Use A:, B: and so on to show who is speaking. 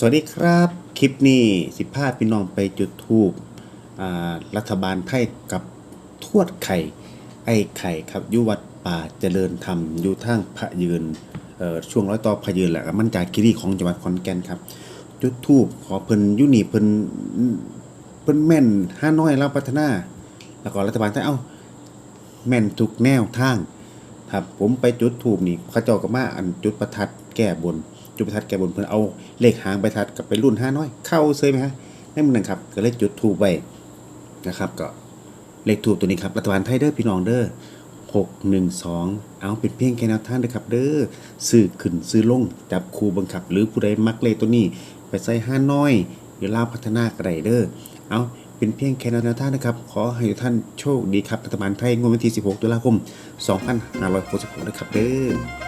A: สวัสดีครับ คลิปนี้สิพาพี่น้องไปจุดทูบรัฐบาลไทยกับทวดไข่ ไอ้ไข่ครับยุวัดป่าเจริญธรรมอยู่ทางพระยืนช่วงร้อยต่อพระยืนแหละครับมันจากคิรีของจังหวัดขอนแก่นครับ จุดทูบขอเพิ่นยุนี่เพิ่นเพิ่นแม่นห้าน้อยเราวพัฒนา แล้วก็รัฐบาลไทยเอ้าแม่นทุกแนวทางครับผมไปจุดถูกนี่เขาเจ้าก็มาอันจุดประทัดแก้บน จุดประทัดแก้บนเพิ่นเอาเลขหางประทัดกับไปรุ่นห้าน้อย เข้าเซยไหมฮะนั่นมันนะครับก็เลยจุดถูกไว้นะครับก็เลขถูกตัวนี้ครับรัฐบาลไทยเด้อพี่น้องเด้อหกหนึ่งสองเอาเป็นเพียงแค่แนวทางเด้อครับ เด้อซื้อขึ้นซื้อลงจับคูบังคับ หรือผู้ใดมักเลขตัวนี้ ไปใส่ห้าน้อยหรือลาวพัฒนากระไดเด้อเอาเป็นเพียงแค่แนวทางนะครับ ขอให้ท่านโชคดีครับรัฐบาลไทยงวดวันที่ 16 ตุลาคม 2566 นะครับเด้อ